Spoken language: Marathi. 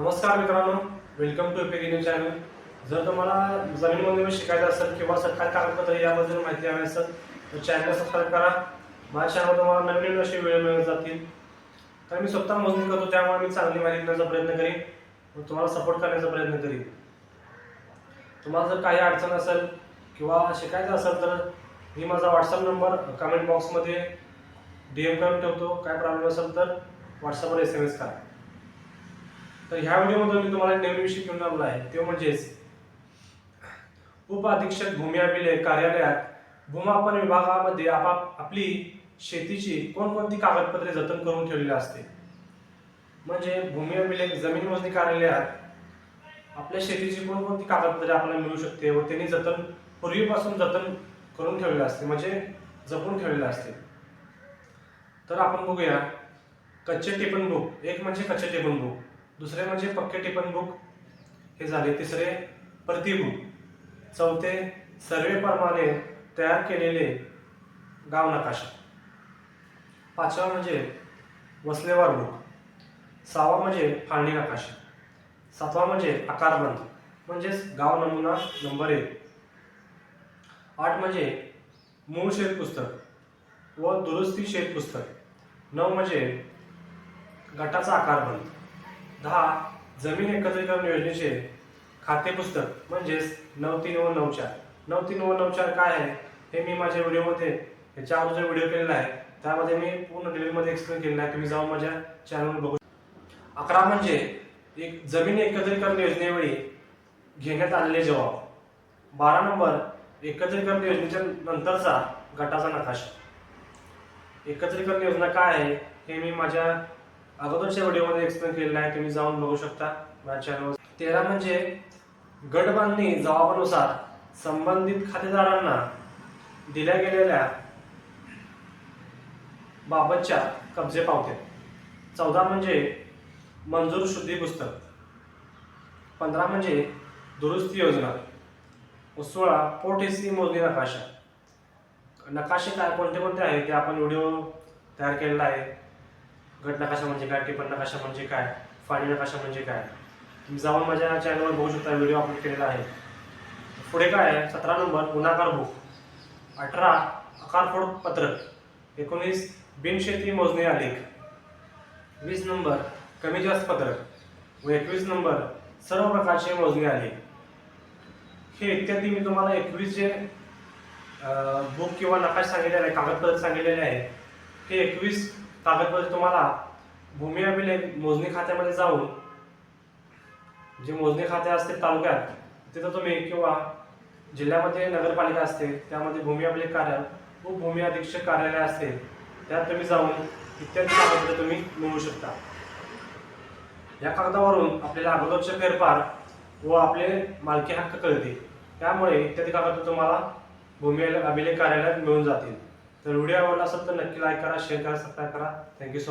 नमस्कार मित्रांनो वेलकम टू एपी चॅनल जर तुम्हाला जमीन नोंदणी शिकायचं असेल किंवा सरकारी कागदपत्र याबद्दल माहिती हवी असेल तर चॅनल सबस्क्राईब करा. माझ्या चॅनल तुम्हाला नवीन नवीन अशी वेळ मिळत जातील. तर मी स्वतः मोजणी करतो त्यामुळे मी चांगली माहिती देण्याचा प्रयत्न करीन तुम्हाला सपोर्ट करण्याचा प्रयत्न करीन. तुम्हाला जर काही अडचण असेल किंवा शिकायचं असेल तर मी माझा व्हॉट्सअप नंबर कमेंट बॉक्समध्ये डी एम करून ठेवतो. काय प्रॉब्लेम असेल तर व्हॉट्सअपवर एस एम एस करा. तर ह्या व्हिडिओमध्ये मी तुम्हाला नवीन विषय घेऊन आलो आहे. ते म्हणजेच उप अधीक्षक भूमी अभिलेख कार्यालयात भूमापन विभागामध्ये आपाप आपली शेतीची कोणकोणती कागदपत्रे जतन करून ठेवलेली असते? म्हणजे भूमी अभिलेख जमीन मोजणी कार्यालयात आपल्या शेतीची कोणकोणती कागदपत्रे आपल्याला मिळू शकते व त्यांनी जतन पूर्वीपासून जतन करून ठेवलेलं असते म्हणजे जपून ठेवलेलं असते. तर आपण बघूया. कच्चे टिपण बुक एक म्हणजे कच्चे टिपण बुक दुसरे म्हणजे पक्के टिपण बुक हे झाले तिसरे प्रतिबुक चौथे सर्वे प्रमाणे तयार केलेले गाव नकाशा. पाचवा म्हणजे वसलेवार बुक सहावा म्हणजे फाळणी नकाशा. सातवा म्हणजे आकारबंद म्हणजेच गाव नमुना नंबर एक. आठ म्हणजे मूळ शेत पुस्तक व दुरुस्ती शेत पुस्तक. नऊ म्हणजे गटाचा आकारबंद दहा जमीन एकत्रीकरण योजनेचे खाते पुस्तक म्हणजेच नऊ तीन व नऊ चार. नऊ तीन व नऊ चार काय आहे? हे मी माझ्या व्हिडिओमध्ये याच्या अगोदर व्हिडिओ केलेला आहे. त्यामध्ये मी पूर्ण डिटेलमध्ये एक्सप्लेन केलेला आहे. तुम्ही जाऊन माझ्या चॅनलवर बघू अकरा म्हणजे एक जमीन एकत्रीकरण योजनेवेळी घेण्यात आलेले जबाब. बारा नंबर एकत्रीकरण योजनेच्या नंतरचा गटाचा नकाशा. एकत्रीकरण योजना काय आहे? हे मी माझ्या अगोदरच्या व्हिडिओमध्ये एक्सप्लेन केलेलं आहे तुम्ही जाऊन बघू शकता. माझ्या चॅनलवर तेरा म्हणजे गट बांधणी जबाबानुसार संबंधित खातेदारांना दिल्या गेलेल्या बाबतच्या कब्जे पावते. चौदा म्हणजे मंजूर शुद्धी पुस्तक. पंधरा म्हणजे दुरुस्ती योजना. व सोळा पोट एसी मोजणी नकाशा. नकाशे काय कोणते कोणते आहे ते आपण व्हिडिओ तयार केलेला आहे. गट नकाशा म्हणजे काय टिपण नकाशा म्हणजे काय फाणी नकाशा म्हणजे काय? तुम्ही जाऊन माझ्या चॅनलवर बघू शकता व्हिडिओ अपलोड केलेला आहे. पुढे काय आहे? सतरा नंबर गुन्हाकार बुक अठरा अकारफोड पत्रक. एकोणीस बिनशेती मोजणी आलेख. वीस नंबर कमी जास्त पत्रक. व एकवीस नंबर सर्व प्रकारचे मोजणी आलेख. हे इत्यादी मी तुम्हाला एकवीस जे बुक किंवा नकाश सांगितलेले आहे कागदपत्र सांगितलेले आहे हे एकवीस कागदपत्र म्हणजे तुम्हाला भूमी अभिलेख मोजणी खात्यामध्ये जाऊन जे मोजणी खाते असते तालुक्यात तिथं तुम्ही किंवा जिल्ह्यामध्ये नगरपालिका असते त्यामध्ये भूमी अभिलेख कार्यालय व भूमी अधीक्षक कार्यालय असते त्यात तुम्ही जाऊन इत्यादी कागदपत्र तुम्ही मिळवू शकता. या कागदावरून आपल्याला अगोदरचे फेरफार व आपले मालकी हक्क कळते त्यामुळे इत्यादी कागदपत्र तुम्हाला भूमी अभिलेख कार्यालयात मिळून जातील. तर व्हिडिओ आवडला असेल तर नक्की लाईक करा शेअर करा सबस्क्राईब करा. Thank you so